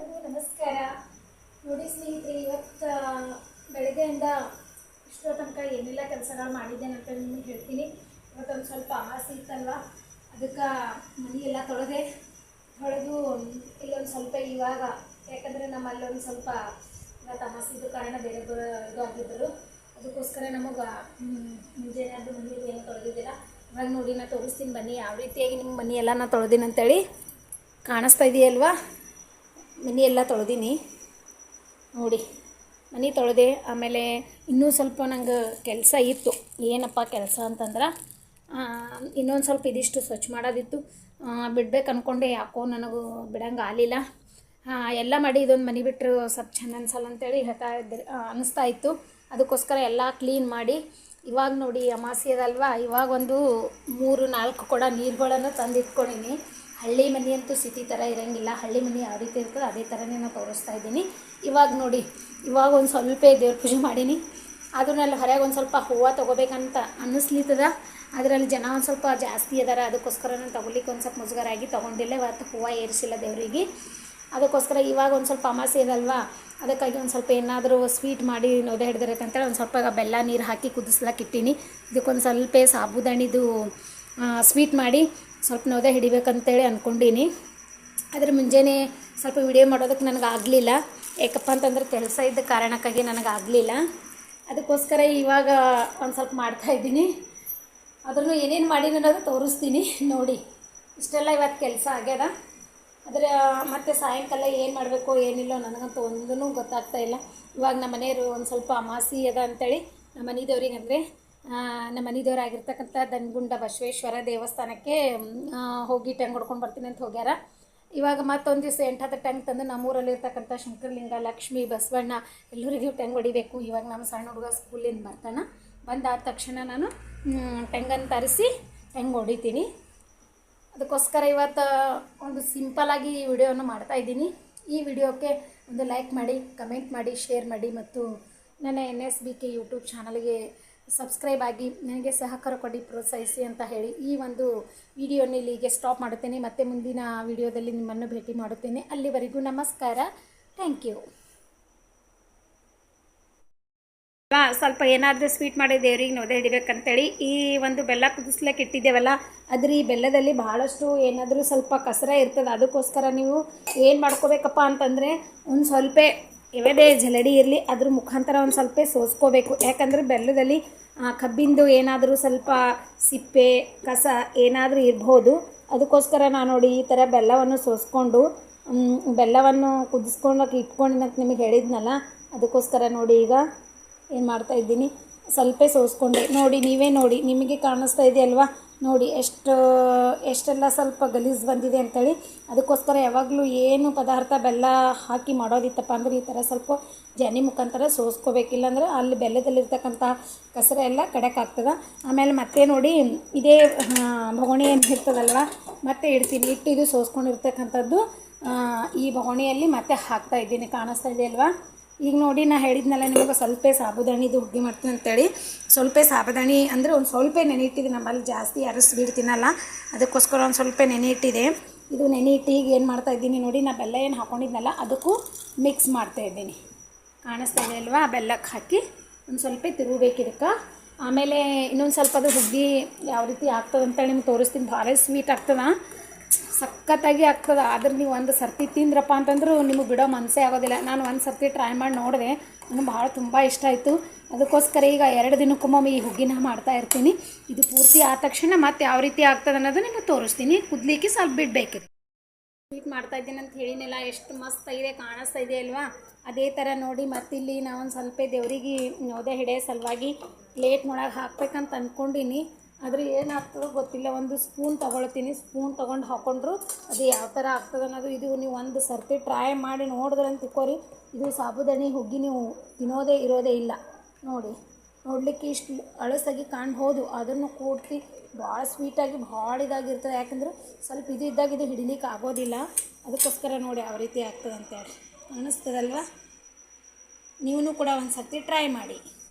ನಮಸ್ಕಾರ. ನೋಡಿ ಸ್ನೇಹಿತರೆ, ಇವತ್ತು ಬೆಳಗ್ಗೆಯಿಂದ ಇಷ್ಟೋ ತನಕ ಏನೆಲ್ಲ ಕೆಲಸಗಳು ಮಾಡಿದ್ದೇನೆ ಅಂತ ನಿಮಗೆ ಹೇಳ್ತೀನಿ. ಇವತ್ತೊಂದು ಸ್ವಲ್ಪ ಅಮಾಸೆ ಇತ್ತಲ್ವ? ಅದಕ್ಕೆ ಮನೆ ಎಲ್ಲ ತೊಳೆದೆ, ತೊಳೆದು, ಇಲ್ಲೊಂದು ಸ್ವಲ್ಪ ಇವಾಗ, ಯಾಕಂದರೆ ನಮ್ಮಲ್ಲಿ ಒಂದು ಸ್ವಲ್ಪ ಇವತ್ತು ಅಮಾಸಿದ್ದು ಕಾರಣ ಬೇರೆ ಇದು ಆಗಿದ್ದರು. ಅದಕ್ಕೋಸ್ಕರ ನಮಗೆ ಮುಂಜಾನೆ ಅದು ಮನೆ ಏನು ತೊಳೆದಿದ್ದೀರ ಇವಾಗ ನೋಡಿ ನಾನು ತೋರಿಸ್ತೀನಿ ಬನ್ನಿ, ಯಾವ ರೀತಿಯಾಗಿ ನಿಮ್ಮ ಮನೆ ಎಲ್ಲ ನಾ ತೊಳೆದೀನಿ ಅಂತೇಳಿ ಕಾಣಿಸ್ತಾ ಇದೆಯಲ್ವಾ? ಮನೆ ಎಲ್ಲ ತೊಳೆದೀನಿ. ನೋಡಿ, ಮನೆ ತೊಳೆದೆ, ಆಮೇಲೆ ಇನ್ನೂ ಸ್ವಲ್ಪ ನಂಗೆ ಕೆಲಸ ಇತ್ತು. ಏನಪ್ಪ ಕೆಲಸ ಅಂತಂದ್ರೆ ಇನ್ನೊಂದು ಸ್ವಲ್ಪ ಇದಿಷ್ಟು ಸ್ವಚ್ಛ ಮಾಡೋದಿತ್ತು. ಬಿಡ್ಬೇಕು ಅಂದ್ಕೊಂಡೆ ಯಾಕೋ ನನಗೂ ಬಿಡಂಗೆ ಆಗಲಿಲ್ಲ. ಎಲ್ಲ ಮಾಡಿ ಇದೊಂದು ಮನೆ ಬಿಟ್ಟರು ಸ್ವಲ್ಪ ಚೆಂದ ಅನ್ಸಲ್ಲ ಅಂತೇಳಿ ಹೇಳ್ತಾ ಇದ್ದರು ಅನ್ನಿಸ್ತಾ ಇತ್ತು. ಅದಕ್ಕೋಸ್ಕರ ಎಲ್ಲ ಕ್ಲೀನ್ ಮಾಡಿ, ಇವಾಗ ನೋಡಿ ಅಮಾಸಿ ಅದಲ್ವಾ ಇವಾಗ ಒಂದು ಮೂರು ನಾಲ್ಕು ಕೊಡ ನೀರುಗಳನ್ನು ತಂದಿಟ್ಕೊಂಡಿನಿ. ಹಳ್ಳಿ ಮನೆ ಅಂತೂ ಸಿಟಿ ಥರ ಇರೋಂಗಿಲ್ಲ. ಹಳ್ಳಿ ಮನೆ ಯಾವ ರೀತಿ ಇರ್ತದೆ ಅದೇ ಥರನೇ ನಾನು ತೋರಿಸ್ತಾ ಇದ್ದೀನಿ. ಇವಾಗ ನೋಡಿ, ಇವಾಗ ಒಂದು ಸ್ವಲ್ಪ ದೇವ್ರ ಪೂಜೆ ಮಾಡೀನಿ. ಅದನ್ನಲ್ಲಿ ಹೊರಗೆ ಒಂದು ಸ್ವಲ್ಪ ಹೂವು ತೊಗೋಬೇಕಂತ ಅನ್ನಿಸ್ಲಿತ್ತದ ಅದರಲ್ಲಿ ಜನ ಒಂದು ಸ್ವಲ್ಪ ಜಾಸ್ತಿ ಅದಾರ. ಅದಕ್ಕೋಸ್ಕರ ನಾನು ತೊಗೊಲಿಕ್ಕೆ ಒಂದು ಸ್ವಲ್ಪ ಮುಜುಗರಾಗಿ ತೊಗೊಂಡಿಲ್ಲ. ಇವತ್ತು ಹೂವು ಏರಿಸಿಲ್ಲ ದೇವರಿಗೆ. ಅದಕ್ಕೋಸ್ಕರ ಇವಾಗ ಒಂದು ಸ್ವಲ್ಪ ಅಮಾಸೆ ಇದಲ್ವಾ? ಅದಕ್ಕಾಗಿ ಒಂದು ಸ್ವಲ್ಪ ಏನಾದರೂ ಸ್ವೀಟ್ ಮಾಡಿ ನೊದೆ ಹಿಡ್ದಿರತ್ತಂತೇಳಿ ಒಂದು ಸ್ವಲ್ಪ ಬೆಲ್ಲ ನೀರು ಹಾಕಿ ಕುದಿಸ್ಲಕ್ಕೆ ಇಟ್ಟೀನಿ. ಇದಕ್ಕೊಂದು ಸ್ವಲ್ಪ ಸಾಬುದಾಣಿದು ಸ್ವೀಟ್ ಮಾಡಿ ಸ್ವಲ್ಪ ನೋದೆ ಹಿಡಿಬೇಕಂತೇಳಿ ಅಂದ್ಕೊಂಡೀನಿ ಅದ್ರ ಮುಂಜಾನೆ ಸ್ವಲ್ಪ ವಿಡಿಯೋ ಮಾಡೋದಕ್ಕೆ ನನಗೆ ಆಗಲಿಲ್ಲ. ಯಾಕಪ್ಪ ಅಂತಂದ್ರೆ ಕೆಲಸ ಇದ್ದ ಕಾರಣಕ್ಕಾಗಿ ನನಗೆ ಆಗಲಿಲ್ಲ. ಅದಕ್ಕೋಸ್ಕರ ಇವಾಗ ಒಂದು ಸ್ವಲ್ಪ ಮಾಡ್ತಾಯಿದ್ದೀನಿ ಅದ್ರೂ ಏನೇನು ಮಾಡೀನಿ ಅನ್ನೋದು ತೋರಿಸ್ತೀನಿ. ನೋಡಿ, ಇಷ್ಟೆಲ್ಲ ಇವತ್ತು ಕೆಲಸ ಆಗ್ಯದ. ಅದರ, ಮತ್ತು ಸಾಯಂಕಾಲ ಏನು ಮಾಡಬೇಕು, ಏನಿಲ್ಲ ನನಗಂತೂ ಒಂದೂ ಗೊತ್ತಾಗ್ತಾ ಇಲ್ಲ. ಇವಾಗ ನಮ್ಮ ಮನೆಯವರು ಒಂದು ಸ್ವಲ್ಪ ಅಮಾಸಿ ಅದ ಅಂತೇಳಿ ನಮ್ಮ ಮನೆ ದೇವ್ರಿಗೆ ಅಂದರೆ ನಮ್ಮ ಮನೆದೇವರಾಗಿರ್ತಕ್ಕಂಥ ದನ್ಗುಂಡ ಬಸವೇಶ್ವರ ದೇವಸ್ಥಾನಕ್ಕೆ ಹೋಗಿ ಟೆಂಗ್ ಹೊಡ್ಕೊಂಡು ಬರ್ತೀನಿ ಅಂತ ಹೋಗ್ಯಾರ. ಇವಾಗ ಮತ್ತೊಂದು ದಿವಸ ಎಂಟು ಹತ್ತು ಟೆಂಗ್ ತಂದು ನಮ್ಮೂರಲ್ಲಿ ಇರ್ತಕ್ಕಂಥ ಶಂಕರಲಿಂಗ, ಲಕ್ಷ್ಮಿ, ಬಸವಣ್ಣ, ಎಲ್ಲರಿಗೂ ಟೆಂಗ್ ಹೊಡಿಬೇಕು. ಇವಾಗ ನಮ್ಮ ಸಣ್ಣ ಹುಡುಗ ಸ್ಕೂಲಿಂದ ಬರ್ತಾನ. ಬಂದಾದ ತಕ್ಷಣ ನಾನು ಟೆಂಗನ್ನು ತರಿಸಿ ಟೆಂಗ್ ಹೊಡಿತೀನಿ. ಅದಕ್ಕೋಸ್ಕರ ಇವತ್ತು ಒಂದು ಸಿಂಪಲಾಗಿ ಈ ವಿಡಿಯೋನ ಮಾಡ್ತಾ ಇದ್ದೀನಿ. ಈ ವಿಡಿಯೋಕ್ಕೆ ಒಂದು ಲೈಕ್ ಮಾಡಿ, ಕಮೆಂಟ್ ಮಾಡಿ, ಶೇರ್ ಮಾಡಿ ಮತ್ತು ನನ್ನ N S B K YouTube ಚಾನಲ್ಗೆ ಸಬ್ಸ್ಕ್ರೈಬ್ ಆಗಿ ನನಗೆ ಸಹಕಾರ ಕೊಡಿ, ಪ್ರೋತ್ಸಾಹಿಸಿ ಅಂತ ಹೇಳಿ ಈ ಒಂದು ವಿಡಿಯೋನ ಇಲ್ಲಿಗೆ ಸ್ಟಾಪ್ ಮಾಡುತ್ತೇನೆ. ಮತ್ತೆ ಮುಂದಿನ ವಿಡಿಯೋದಲ್ಲಿ ನಿಮ್ಮನ್ನು ಭೇಟಿ ಮಾಡುತ್ತೇನೆ. ಅಲ್ಲಿವರೆಗೂ ನಮಸ್ಕಾರ. ಥ್ಯಾಂಕ್ ಯು ಸ್ವಲ್ಪ ಏನಾದರೂ ಸ್ವೀಟ್ ಮಾಡಿ ದೇವ್ರಿಗೆ ನೊದೆ ಹಿಡಿಬೇಕಂತೇಳಿ ಈ ಒಂದು ಬೆಲ್ಲ ಕುದಿಸ್ಲಿಕ್ಕೆ ಇಟ್ಟಿದ್ದೇವಲ್ಲ, ಅದ್ರ ಈ ಬೆಲ್ಲದಲ್ಲಿ ಭಾಳಷ್ಟು ಏನಾದರೂ ಸ್ವಲ್ಪ ಕಸರ ಇರ್ತದೆ. ಅದಕ್ಕೋಸ್ಕರ ನೀವು ಏನು ಮಾಡ್ಕೋಬೇಕಪ್ಪ ಅಂತಂದರೆ ಒಂದು ಸ್ವಲ್ಪ ಯಾವುದೇ ಜಲಡಿ ಇರಲಿ, ಅದ್ರ ಮುಖಾಂತರ ಒಂದು ಸ್ವಲ್ಪ ಸೋಸ್ಕೋಬೇಕು. ಯಾಕಂದರೆ ಬೆಲ್ಲದಲ್ಲಿ ಕಬ್ಬಿಂದು ಏನಾದರೂ ಸ್ವಲ್ಪ ಸಿಪ್ಪೆ, ಕಸ ಏನಾದರೂ ಇರ್ಬೋದು. ಅದಕ್ಕೋಸ್ಕರ ನಾನು ನೋಡಿ ಈ ಥರ ಬೆಲ್ಲವನ್ನು ಸೋಸ್ಕೊಂಡು ಬೆಲ್ಲವನ್ನು ಕುದಿಸ್ಕೊಂಡಕ್ಕೆ ಇಟ್ಕೊಂಡಿನಂತ ನಿಮಗೆ ಹೇಳಿದ್ನಲ್ಲ, ಅದಕ್ಕೋಸ್ಕರ ನೋಡಿ ಈಗ ಏನು ಮಾಡ್ತಾ ಇದ್ದೀನಿ. ಸ್ವಲ್ಪ ಸೋಸ್ಕೊಂಡೆ. ನೋಡಿ, ನೀವೇ ನೋಡಿ, ನಿಮಗೆ ಕಾಣಿಸ್ತಾ ಇದೆಯಲ್ವಾ? ನೋಡಿ, ಎಷ್ಟು, ಎಷ್ಟೆಲ್ಲ ಸ್ವಲ್ಪ ಗಲೀಜು ಬಂದಿದೆ ಅಂತೇಳಿ ಅದಕ್ಕೋಸ್ಕರ ಯಾವಾಗಲೂ ಏನು ಪದಾರ್ಥ ಬೆಲ್ಲ ಹಾಕಿ ಮಾಡೋದಿತ್ತಪ್ಪ ಅಂದ್ರೆ ಈ ಥರ ಸ್ವಲ್ಪ ಜನಿ ಮುಖಾಂತರ ಸೋಸ್ಕೋಬೇಕಿಲ್ಲ ಅಂದ್ರೆ ಅಲ್ಲಿ ಬೆಲ್ಲದಲ್ಲಿರ್ತಕ್ಕಂಥ ಕಸರ ಎಲ್ಲ ಕಡೆಕಾಗ್ತದೆ ಆಮೇಲೆ ಮತ್ತೆ ನೋಡಿ, ಇದೇ ಬಗೋಣಿ ಏನು ಇರ್ತದಲ್ವ, ಮತ್ತೆ ಇಡ್ತೀನಿ. ಇಟ್ಟು ಇದು ಸೋಸ್ಕೊಂಡಿರ್ತಕ್ಕಂಥದ್ದು ಈ ಬೊಗಣಿಯಲ್ಲಿ ಮತ್ತೆ ಹಾಕ್ತಾ ಇದ್ದೀನಿ. ಕಾಣಿಸ್ತಾ ಇದೆಯಲ್ವಾ ಈಗ ನೋಡಿ ನಾ ಹೇಳಿದ್ನಲ್ಲ ನಿಮಗೆ ಸ್ವಲ್ಪ ಸಾಬುದಾಣಿದು ಹುಗ್ಗಿ ಮಾಡ್ತೀನಿ ಅಂತೇಳಿ. ಸ್ವಲ್ಪ ಸಾಬುದಾಣಿ ಅಂದರೆ ಒಂದು ಸ್ವಲ್ಪ ನೆನೆ ಇಟ್ಟಿದೆ ನಮ್ಮಲ್ಲಿ ಜಾಸ್ತಿ ಅರಸ್ಬಿಡ್ತೀನಲ್ಲ ಅದಕ್ಕೋಸ್ಕರ ಒಂದು ಸ್ವಲ್ಪ ನೆನೆ ಇಟ್ಟಿದೆ ಇದು ನೆನೆ ಇಟ್ಟು ಈಗ ಏನು ಮಾಡ್ತಾ ಇದ್ದೀನಿ ನೋಡಿ, ನಾ ಬೆಲ್ಲ ಏನು ಹಾಕೊಂಡಿದ್ನಲ್ಲ, ಅದಕ್ಕೂ ಮಿಕ್ಸ್ ಮಾಡ್ತಾ ಇದ್ದೀನಿ. ಕಾಣಿಸ್ತಾ ಇದೆ ಅಲ್ವಾ? ಬೆಲ್ಲಕ್ಕೆ ಹಾಕಿ ಒಂದು ಸ್ವಲ್ಪ ತಿರುಗಬೇಕು ಇದಕ್ಕೆ ಆಮೇಲೆ ಇನ್ನೊಂದು ಸ್ವಲ್ಪ ಅದು ಹುಗ್ಗಿ ಯಾವ ರೀತಿ ಆಗ್ತದೆ ಅಂತೇಳಿ ನಿಮ್ಗೆ ತೋರಿಸ್ತೀನಿ. ಭಾಳ ಸ್ವೀಟ್ ಆಗ್ತದೆ. ಸಖತ್ತಾಗಿ ಆಗ್ತದೆ. ಆದ್ರೆ ನೀವು ಒಂದು ಸರ್ತಿ ತಿಂದ್ರಪ್ಪ ಅಂತಂದ್ರೂ ನಿಮಗೆ ಬಿಡೋ ಮನಸ್ಸೇ ಆಗೋದಿಲ್ಲ. ನಾನು ಒಂದು ಸರ್ತಿ ಟ್ರೈ ಮಾಡಿ ನೋಡಿದೆ. ನನಗೆ ಭಾಳ ತುಂಬ ಇಷ್ಟ ಆಯಿತು. ಅದಕ್ಕೋಸ್ಕರ ಈಗ ಎರಡು ದಿನಕ್ಕೊಮ್ಮೊಮ್ಮೆ ಈ ಹುಗ್ಗಿನ ಮಾಡ್ತಾ ಇರ್ತೀನಿ. ಇದು ಪೂರ್ತಿ ಆದ ತಕ್ಷಣ ಮತ್ತೆ ಯಾವ ರೀತಿ ಆಗ್ತದೆ ಅನ್ನೋದು ನಿಮಗೆ ತೋರಿಸ್ತೀನಿ. ಕುದ್ಲಿಕ್ಕೆ ಸ್ವಲ್ಪ ಬಿಡ್ಬೇಕು ಸ್ವೀಟ್ ಮಾಡ್ತಾ ಇದ್ದೀನಿ ಅಂತ ಹೇಳಿನಿಲ್ಲ ಎಷ್ಟು ಮಸ್ತ್ ಇದೆ, ಕಾಣಿಸ್ತಾ ಇದೆ ಅಲ್ವಾ? ಅದೇ ಥರ ನೋಡಿ ಮತ್ತಿಲ್ಲಿ ನಾವೊಂದು ಸ್ವಲ್ಪ ದೇವರಿಗೆ ನೋದೆ ಹಿಡಿಯೋ ಸಲುವಾಗಿ ಪ್ಲೇಟ್ನೊಳಗೆ ಹಾಕ್ಬೇಕಂತ ಅಂದ್ಕೊಂಡಿನಿ ಆದರೆ ಏನಾಗ್ತದೋ ಗೊತ್ತಿಲ್ಲ. ಒಂದು ಸ್ಪೂನ್ ತೊಗೊಳ್ತೀನಿ. ಸ್ಪೂನ್ ತೊಗೊಂಡು ಹಾಕೊಂಡ್ರು ಅದು ಯಾವ ಥರ ಆಗ್ತದೆ ಅನ್ನೋದು ಇದು ನೀವು ಒಂದು ಸರ್ತಿ ಟ್ರೈ ಮಾಡಿ ನೋಡಿದ್ರೆ ತಿಕ್ಕೋರಿ ಇದು ಸಾಬುದಾಣಿ ಹುಗ್ಗಿ ನೀವು ತಿನ್ನೋದೇ ಇರೋದೇ ಇಲ್ಲ. ನೋಡಿ, ನೋಡಲಿಕ್ಕೆ ಇಷ್ಟು ಅಳಸಾಗಿ ಕಾಣ್ಬೋದು. ಅದನ್ನು ಕೂಡ್ತಿ ಭಾಳ ಸ್ವೀಟಾಗಿ ಭಾಳ ಇದಾಗಿರ್ತದೆ. ಯಾಕಂದ್ರೆ ಸ್ವಲ್ಪ ಇದು ಇದ್ದಾಗ ಇದು ಹಿಡಿಲಿಕ್ಕೆ ಆಗೋದಿಲ್ಲ. ಅದಕ್ಕೋಸ್ಕರ ನೋಡಿ ಯಾವ ರೀತಿ ಆಗ್ತದೆ ಅಂತೇಳಿ ಅನ್ನಿಸ್ತದಲ್ವ ನೀವು ಕೂಡ ಒಂದು ಸರ್ತಿ ಟ್ರೈ ಮಾಡಿ.